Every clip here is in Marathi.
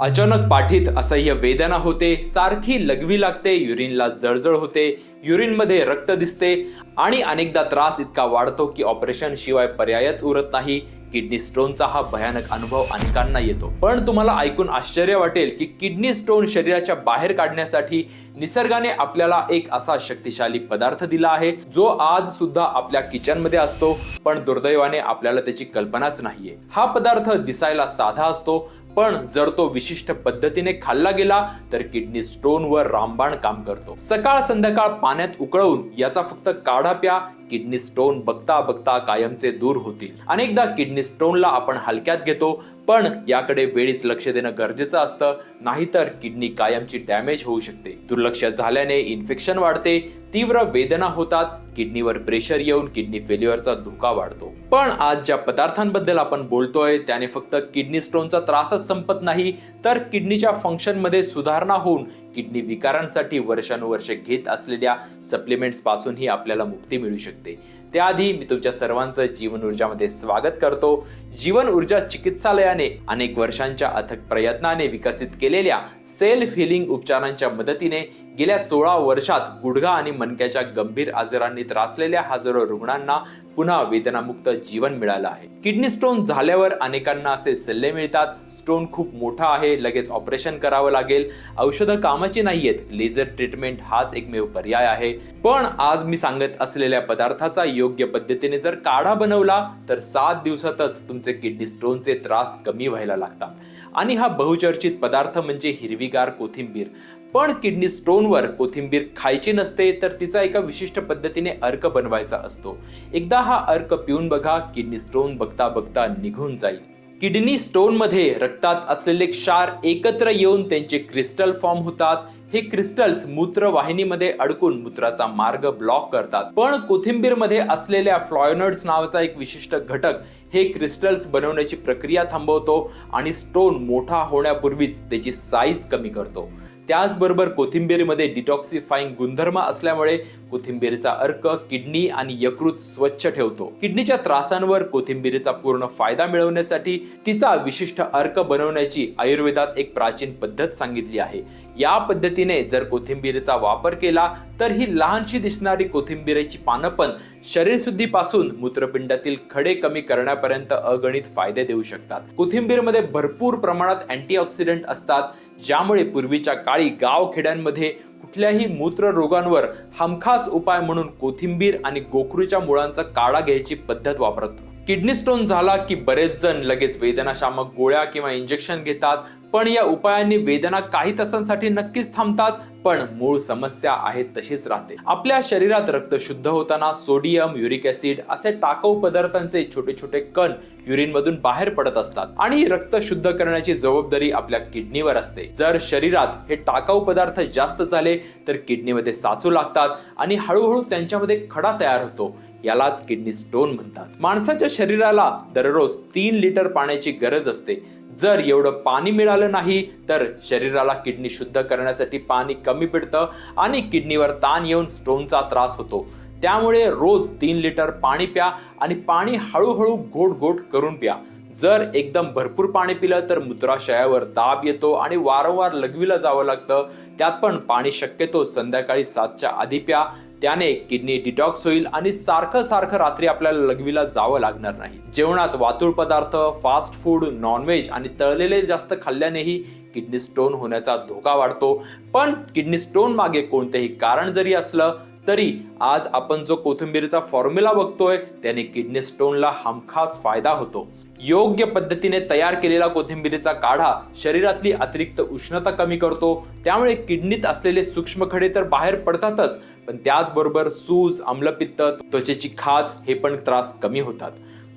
अचानक पाठीत असह्य वेदना होते सारखी लघवी लागते युरिनला जळजळ होते युरिनमध्ये रक्त दिसते आणि अनेकदा त्रास इतका वाढतो की ऑपरेशन शिवाय पर्यायच उरत नाही. किडनी स्टोनचा हा भयानक अनुभव अनेकांना येतो. पण तुम्हाला ऐकून आश्चर्य वाटेल की किडनी स्टोन शरीराच्या बाहेर काढण्यासाठी निसर्गाने आपल्याला एक असा शक्तिशाली पदार्थ दिला आहे जो आज सुद्धा आपल्या किचनमध्ये असतो पण दुर्दैवाने आपल्याला त्याची कल्पनाच नाहीये. हा पदार्थ दिसायला साधा असतो पण जर तो विशिष्ट पद्धतीने खाल्ला गेला तर किडनी स्टोन वर रामबाण काम करतो. सकाळ संध्याकाळ पाण्यात उकळवून याचा फक्त काढा प्या किडनी स्टोन बघता बघता कायमचे दूर होतील. अनेकदा किडनी स्टोनला आपण हलक्यात घेतो पण याकडे वेळीच लक्ष देणं गरजेचं असतं नाहीतर किडनी कायमची डॅमेज होऊ शकते. दुर्लक्ष झाल्याने इन्फेक्शन वाढते तीव्र वेदना होतात किडनीवर प्रेशर येऊन किडनी फेल्युअरचा धोका वाढतो. पण आज ज्या पदार्थांबद्दल आपण बोलतोय त्याने फक्त किडनी स्टोनचा त्रासच संपत नाही तर किडनीच्या फंक्शनमध्ये सुधारणा होऊन किडनी विकारांसाठी वर्षानुवर्षे घेत असलेल्या सप्लिमेंट्स पासूनही आपल्याला मुक्ती मिळू शकते. त्याआधी मी तुमच्या सर्वांचं जीवन ऊर्जामध्ये स्वागत करतो. जीवन ऊर्जा चिकित्सालयाने अनेक वर्षांच्या अथक प्रयत्नाने विकसित केलेल्या सेल्फ हिलिंग उपचारांच्या मदतीने गेल्या सोळा वर्षात गुडघा आणि मणक्याच्या गंभीर आजारांनी त्रासलेल्या हजारो रुग्णांना पुन्हा वेदनामुक्त जीवन मिळालं आहे. किडनी स्टोन झाल्यावर अनेकांना असे सल्ले मिळतात स्टोन खूप मोठा आहे लगेच ऑपरेशन करावं लागेल. औषधं कामाची नाहीयेत लेझर ट्रीटमेंट हाच एकमेव पर्याय आहे. पण आज मी सांगत असलेल्या पदार्थाचा योग्य पद्धतीने जर काढा बनवला तर सात दिवसातच तुमचे किडनी स्टोनचे त्रास कमी व्हायला लागतात. आणि हा बहुचर्चित पदार्थ म्हणजे हिरवीगार कोथिंबीर. पण किडनी स्टोनवर कोथिंबीर खायची नसते तर तिचा एका विशिष्ट पद्धतीने अर्क बनवायचा असतो. एकदा हा अर्क पिऊन बघा किडनी स्टोन बघता बघता निघून जाईल. किडनी स्टोनमध्ये रक्तात असलेले क्षार एकत्र येऊन त्यांचे क्रिस्टल फॉर्म होतात. हे क्रिस्टल्स मूत्रवाहिनीमध्ये अडकून मूत्राचा मार्ग ब्लॉक करतात. पण कोथिंबीरमध्ये असलेल्या फ्लॉयनर्ड्स नावाचा एक विशिष्ट घटक हे क्रिस्टल्स बनवण्याची प्रक्रिया थांबवतो आणि स्टोन मोठा होण्यापूर्वीच त्याची साईज कमी करतो. त्याचबरोबर कोथिंबीरमध्ये डिटॉक्सिफाईंग गुणधर्म असल्यामुळे कोथिंबीरचा अर्क किडनी आणि यकृत स्वच्छ ठेवतो. किडनीच्या त्रासांवर कोथिंबीरीचा पूर्ण फायदा मिळवण्यासाठी तिचा विशिष्ट अर्क बनवण्याची आयुर्वेदात एक प्राचीन पद्धत सांगितली आहे. या पद्धतीने जर कोथिंबीरीचा वापर केला तर ही लहानशी दिसणारी कोथिंबीरीची पानं पण शरीरशुद्धीपासून मूत्रपिंडातील खडे कमी करण्यापर्यंत अगणित फायदे देऊ शकतात. कोथिंबीरमध्ये भरपूर प्रमाणात अँटीऑक्सिडंट असतात. ज्यामुळे पूर्वीच्या काळी गावखेड्यांमध्ये कुठल्याही मूत्र रोगांवर हमखास उपाय म्हणून कोथिंबीर आणि गोखरूच्या मुळांचा काढा घ्यायची पद्धत वापरत किडनी स्टोन झाला की बरेच जण लगेच वेदनाशामक गोळ्या किंवा इंजेक्शन घेतात पण या उपायांनी वेदना काही तासांसाठी नक्कीच थांबतात पण मूळ समस्या आहे तशीच राहते. आपल्या शरीरात रक्त शुद्ध होताना सोडियम युरिक ऍसिड असे टाकाऊ पदार्थांचे छोटे छोटे कण युरिन मधून बाहेर पडत असतात आणि रक्त शुद्ध करण्याची जबाबदारी आपल्या किडनीवर असते. जर शरीरात हे टाकाऊ पदार्थ जास्त झाले तर किडनीमध्ये साचू लागतात आणि हळूहळू त्यांच्यामध्ये खडा तयार होतो. यालाच किडनी स्टोन म्हणतात. माणसाच्या शरीराला दररोज तीन लिटर पाण्याची गरज असते. जर एवढं पाणी मिळालं नाही तर शरीराला किडनी शुद्ध करण्यासाठी पाणी कमी पिडतं आणि किडनीवर ताण येऊन स्टोनचा त्रास होतो. त्यामुळे रोज तीन लिटर पाणी प्या आणि पाणी हळूहळू गोड गोड करून प्या. जर एकदम भरपूर पाणी पिलं तर मूत्राशयावर दाब येतो आणि वारंवार लघवीला जावं लागतं. त्यात पण पाणी शक्यतो संध्याकाळी सातच्या आधी प्या. त्याने किडनी डिटॉक्स होईल आणि सारखं सारखं रात्री आपल्याला लघवीला जावं लागणार नाही. जेवणात वातुळ पदार्थ फास्ट फूड नॉनव्हेज आणि तळलेले जास्त खाल्ल्यानेही किडनी स्टोन होण्याचा धोका वाढतो. पण किडनी स्टोन मागे कोणतेही कारण जरी असलं तरी आज आपण जो कोथिंबीरचा फॉर्म्युला बघतोय त्याने किडनी स्टोनला हमखास फायदा होतो. योग्य पद्धतीने तयार केलेला कोथिंबीरीचा काढा शरीरातली अतिरिक्त उष्णता कमी करतो. त्यामुळे किडनीत असलेले सूक्ष्म खडे तर बाहेर पडतातच पण त्याचबरोबर सूज आम्लपित्त त्वचेची खाज हे पण त्रास कमी होतात.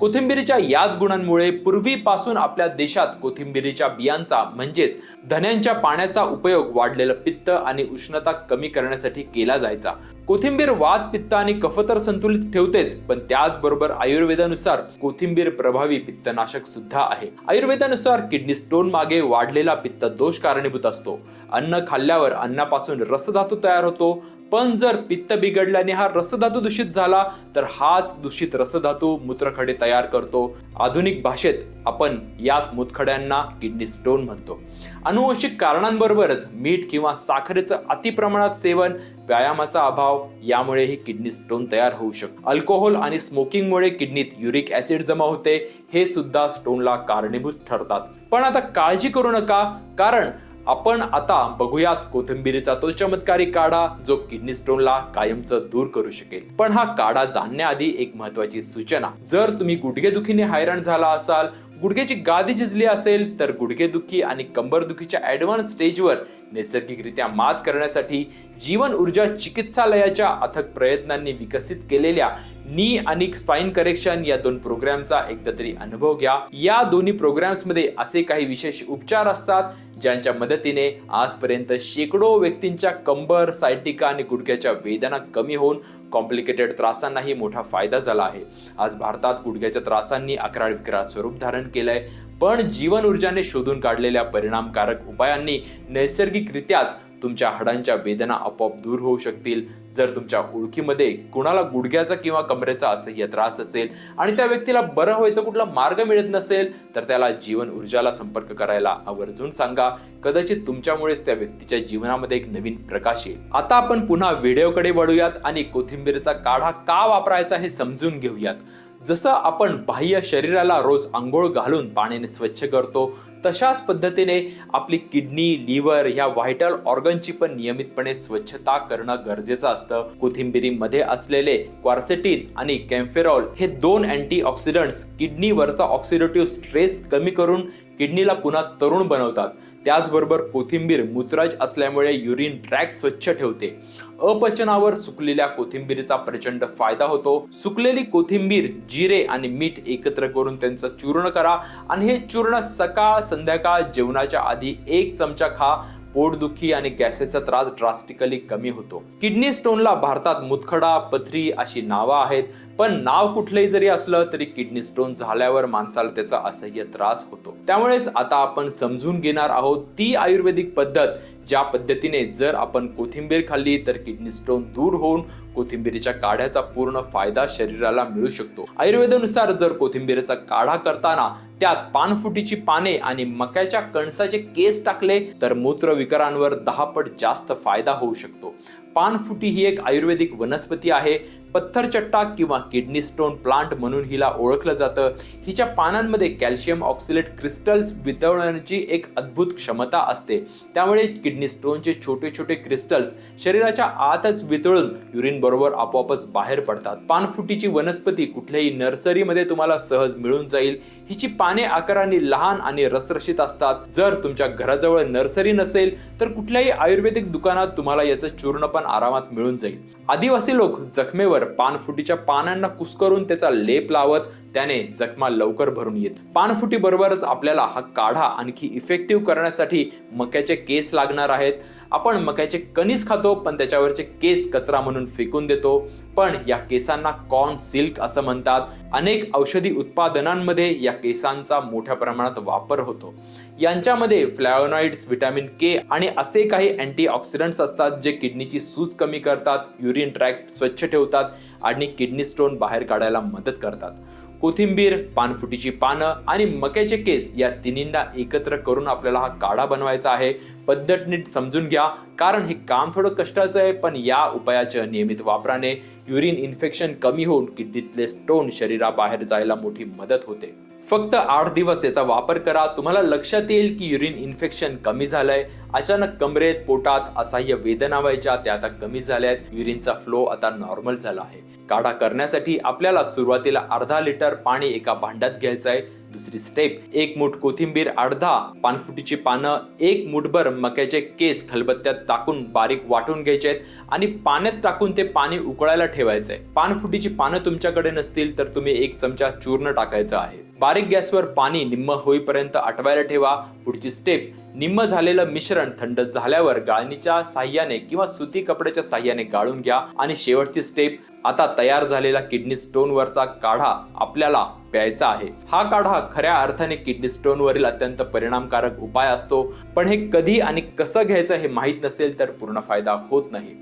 कोथिंबीरीच्या याच गुणांमुळे पूर्वीपासून आपल्या देशात कोथिंबीरीच्या बियांचा म्हणजेच धन्यांच्या पाण्याचा उपयोग वाढलेलं पित्त आणि उष्णता कमी करण्यासाठी केला जायचा. कोथिंबीर वात पित्त आणि कफ तर संतुलित ठेवतेच पण त्याचबरोबर आयुर्वेदानुसार कोथिंबीर प्रभावी पित्तनाशक सुद्धा आहे. आयुर्वेदानुसार किडनी स्टोन मागे वाढलेला पित्त दोष कारणीभूत असतो. अन्न खाल्ल्यावर अन्नापासून रसधातू तयार होतो पण जर पित्त बिघडल्याने हा रसधातू दूषित झाला तर हाच दूषित रसधातू मूत्रखडे तयार करतो. आधुनिक भाषेत आपण याच मूतखड्यांना किडनी स्टोन म्हणतो. अनुवंशिक कारणांबरोबरच मीठ किंवा साखरेचं अतिप्रमाणात सेवन व्यायामाचा अभाव यामुळेही किडनी स्टोन तयार होऊ शकतो. अल्कोहोल आणि स्मोकिंगमुळे किडनीत युरिक ऍसिड जमा होते हे सुद्धा स्टोनला कारणीभूत ठरतात. पण आता काळजी करू नका कारण आपण आता बघूयात कोथिंबिरीचा तो चमत्कारी काढा जो किडनी स्टोनला कायमचं दूर करू शकेल. पण हा काढा जाणण्याआधी एक महत्वाची सूचना. जर तुम्ही गुडघेदुखीने हैराण झाला असाल गुडघ्याची गादी झिजली असेल तर गुडघेदुखी आणि कंबरदुखीच्या ऍडव्हान्स स्टेजवर नैसर्गिकरित्या मात करण्यासाठी जीवन ऊर्जा चिकित्सालयाच्या अथक प्रयत्नांनी विकसित केलेल्या नी आणि स्पाइन करेक्शन या दोन प्रोग्रामचा एकदा तरी अनुभव घ्या. या दोन्ही प्रोग्रॅम्समध्ये असे काही विशेष उपचार असतात ज्यांच्या मदतीने आजपर्यंत शेकडो व्यक्तींच्या कंबर सायटिका आणि गुडघ्याच्या वेदना कमी होऊन कॉम्प्लिकेटेड त्रासांनाही मोठा फायदा झाला आहे. आज भारतात गुडघ्याच्या त्रासांनी अकरा विक्रा स्वरूप धारण केलंय पण जीवन ऊर्जाने शोधून काढलेल्या परिणामकारक उपायांनी नैसर्गिकरित्याच तुमच्या हाडांच्या वेदना आपोआप दूर होऊ शकतील. जर तुमच्या ओळखीमध्ये कुणाला गुडघ्याचा किंवा कमरेचा असह्य त्रास असेल आणि त्या व्यक्तीला बरं व्हायचा कुठला मार्ग मिळत नसेल तर त्याला जीवन ऊर्जाला संपर्क करायला आवर्जून सांगा. कदाचित तुमच्यामुळेच त्या व्यक्तीच्या जीवनामध्ये एक नवीन प्रकाश येईल. आता आपण पुन्हा व्हिडिओकडे वळूयात आणि कोथिंबीरचा काढा का वापरायचा हे समजून घेऊयात. जसं आपण बाह्य शरीराला रोज आंघोळ घालून पाण्याने स्वच्छ करतो तशाच पद्धतीने आपली किडनी लिव्हर या व्हायटल ऑर्गनची पण नियमितपणे स्वच्छता करणं गरजेचं असतं. कोथिंबिरीमध्ये असलेले क्वार्सेटिन आणि कॅम्फेरॉल हे दोन अँटी ऑक्सिडंट्स किडनीवरचा ऑक्सिडेटिव्ह स्ट्रेस कमी करून किडनीला पुन्हा तरुण बनवतात. त्याचबरोबर कोथिंबीर मूत्राज असल्यामुळे युरिन ट्रॅक स्वच्छ ठेवते. अपचनावर सुकलेल्या कोथिंबीरीचा प्रचंड फायदा होतो. सुकलेली कोथिंबीर जिरे आणि मीठ एकत्र करून त्यांचं चूर्ण करा आणि हे चूर्ण सकाळ संध्याकाळ जेवणाच्या आधी एक चमचा खा. पोटदुखी आणि गॅसेसचा त्रास ड्रास्टिकली कमी होतो. किडनी स्टोनला भारतात मुतखडा पथरी अशी नावं आहेत. पण नाव कुठलंही जरी असलं तरी किडनी स्टोन झाल्यावर माणसाला त्याचा असह्य त्रास होतो. त्यामुळेच आता आपण समजून घेणार आहोत ती आयुर्वेदिक पद्धत ज्या पद्धतीने जर आपण कोथिंबीर खाल्ली तर किडनी स्टोन दूर होऊन कोथिंबीरीच्या काढ्याचा पूर्ण फायदा शरीराला मिळू शकतो. आयुर्वेदानुसार जर कोथिंबीरीचा काढा करताना त्यात पानफुटीची पाने आणि मक्याच्या कणसाचे केस टाकले तर मूत्र विकारांवर दहा पट जास्त फायदा होऊ शकतो. पानफुटी ही एक आयुर्वेदिक वनस्पती आहे. पत्थरचट्टा किंवा किडनी स्टोन प्लांट म्हणून हिला ओळखलं जातं. हिच्या पानांमध्ये कॅल्शियम ऑक्सिलेट क्रिस्टल्स वितळण्याची एक अद्भुत क्षमता असते. त्यामुळे किडनी स्टोनचे छोटे छोटे क्रिस्टल्स शरीराच्या आतच वितळून युरिनबरोबर आपोआपच बाहेर पडतात. पानफुटीची वनस्पती कुठल्याही नर्सरीमध्ये तुम्हाला सहज मिळून जाईल. हिची पाने आकाराने लहान आणि रसरशीत असतात. जर तुमच्या घराजवळ नर्सरी नसेल तर कुठल्याही आयुर्वेदिक दुकानात तुम्हाला याचं चूर्ण पण आरामात मिळून जाईल. आदिवासी लोक जखमेवर पानफुटीच्या पानांना कुस्करून त्याचा लेप लावत त्याने जखमा लवकर भरून येत. पानफुटी बरोबरच आपल्याला हा काढा आणखी इफेक्टिव्ह करण्यासाठी मक्याचे केस लागणार आहेत. आपण मक्याचे कणीस खातो पण त्याच्यावरचे केस कचरा म्हणून फेकून देतो. पण या केसांना कॉर्न सिल्क असं म्हणतात. अनेक औषधी उत्पादनांमध्ये या केसांचा मोठ्या प्रमाणात वापर होतो. यांच्यामध्ये फ्लॅओनॉइड्स व्हिटॅमिन के आणि असे काही अँटीऑक्सिडंट्स असतात जे किडनीची सूज कमी करतात युरिन ट्रॅक्ट स्वच्छ ठेवतात आणि किडनी स्टोन बाहेर काढायला मदत करतात. कोथिंबीर पानफुटीची पानं आणि मक्याचे केस या तिन्हींना एकत्र करून आपल्याला हा काढा बनवायचा आहे. पद्धत नीट समजून घ्या कारण हे काम थोडं कष्टाचं आहे पण या उपायाच्या नियमित वापराने युरिन इन्फेक्शन कमी होऊन किडनीतले स्टोन शरीराबाहेर जायला मोठी मदत होते. फक्त आठ दिवस याचा वापर करा. तुम्हाला लक्षात येईल की युरिन इन्फेक्शन कमी झालंय. अचानक कमरेत पोटात असह्य वेदना व्हायच्या त्या आता कमी झाल्यात. युरिनचा फ्लो आता नॉर्मल झाला आहे. काढा करण्यासाठी आपल्याला सुरुवातीला अर्धा लिटर पाणी एका भांड्यात घ्यायचं आहे दुसरी स्टेप एक मूठ कोथिंबीर अर्धा पानफुटीची पानं एक मूठभर मक्याचे केस खलबत्त्यात टाकून बारीक वाटून घ्यायचे आहेत आणि पाण्यात टाकून ते पाणी उकळायला ठेवायचंय पानफुटीची पानं तुमच्याकडे नसतील तर तुम्ही एक चमचा चूर्ण टाकायचं आहे. बारीक गॅसवर पाणी निम्म होईपर्यंत आटवायला ठेवा. पुढची स्टेप निम्म झालेलं मिश्रण थंड झाल्यावर गाळणीच्या साह्याने किंवा सुती कपड्याच्या साह्याने गाळून घ्या. आणि शेवटची स्टेप आता तयार झालेला किडनी स्टोनवरचा काढा आपल्याला प्यायचा आहे. हा काढा खऱ्या अर्थाने किडनी स्टोनवरील अत्यंत परिणामकारक उपाय असतो. पण हे कधी आणि कसं घ्यायचं हे माहीत नसेल तर पूर्ण फायदा होत नाही.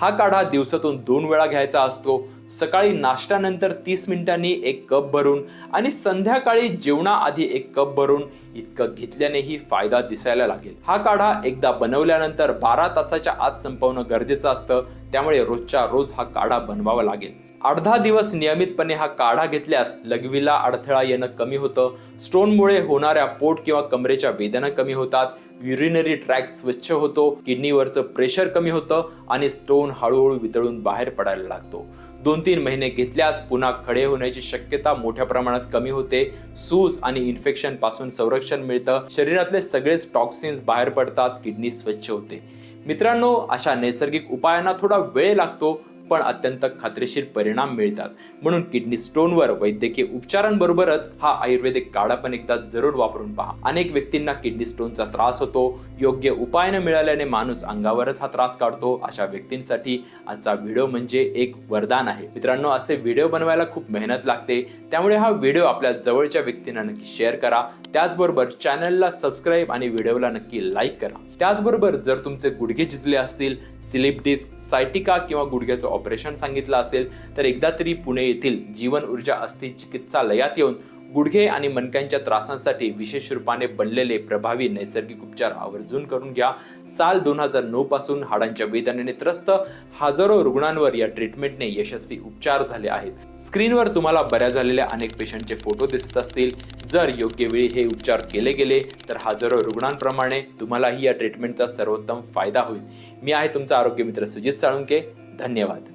हा काढा दिवसातून दोन वेळा घ्यायचा असतो. सकाळी नाश्त्यानंतर तीस मिनिटांनी एक कप भरून आणि संध्याकाळी जेवणाआधी एक कप भरून इतकं घेतल्यानेही फायदा दिसायला लागेल. हा काढा एकदा बनवल्यानंतर बारा तासाच्या आत संपवणं गरजेचं असतं. त्यामुळे रोजच्या रोज हा काढा बनवावा लागेल. अर्धा दिवस नियमितपणे हा काढा घेतल्यास लघवीला अडथळा येणं कमी होतं. स्टोनमुळे होणाऱ्या पोट किंवा कमरेच्या वेदना कमी होतात. युरिनरी ट्रॅक स्वच्छ होतो. किडनीवरचं प्रेशर कमी होतं आणि स्टोन हळूहळू वितळून बाहेर पडायला लागतो. दोन तीन महिने घेतल्यास पुन्हा खडे होण्याची शक्यता मोठ्या प्रमाणात कमी होते. सूज आणि इन्फेक्शनपासून संरक्षण मिळतं. शरीरातले सगळेच टॉक्सिन्स बाहेर पडतात किडनी स्वच्छ होते. मित्रांनो अशा नैसर्गिक उपायांना थोडा वेळ लागतो. पण अत्यंत खात्रीशीर परिणाम मिळतात. म्हणून किडनी स्टोनवर वैद्यकीय उपचारांबरोबरच हा आयुर्वेदिक काढा पण एकदा जरूर वापरून पहा. अनेक व्यक्तींना किडनी स्टोनचा त्रास होतो. योग्य उपाय न मिळाल्याने माणूस अंगावरच हा त्रास काढतो. अशा व्यक्तींसाठी आजचा व्हिडिओ म्हणजे एक वरदान आहे. मित्रांनो असे व्हिडिओ बनवायला खूप मेहनत लागते. त्यामुळे हा व्हिडिओ आपल्या जवळच्या व्यक्तींना नक्की शेअर करा. त्याचबरोबर चॅनलला सबस्क्राईब आणि व्हिडिओला नक्की लाईक करा. त्याचबरोबर जर तुमचे गुडघे झिजले असतील स्लिप डिस्क सायटिका किंवा गुडघ्याचं ऑपरेशन सांगितलं असेल तर एकदा तरी पुणे येथील जीवन ऊर्जा अस्थि चिकित्सालयात येऊन गुडघे आणि मणक्यांच्या त्रासांसाठी विशेष रूपाने बनलेले प्रभावी नैसर्गिक उपचार आवर्जून करून घ्या. साल दोन हजार नऊ पासून हाडांच्या वेदनेने त्रस्त हजारो रुग्णांवर या ट्रीटमेंटने यशस्वी उपचार झाले आहेत. स्क्रीनवर तुम्हाला बऱ्या झालेल्या अनेक पेशंटचे फोटो दिसत असतील. जर योग्य वेळी हे उपचार केले गेले तर हजारो रुग्णांप्रमाणे तुम्हालाही या ट्रीटमेंटचा सर्वोत्तम फायदा होईल. मी आहे तुमचा आरोग्य मित्र सुजित साळुंके ધન્યવાદ.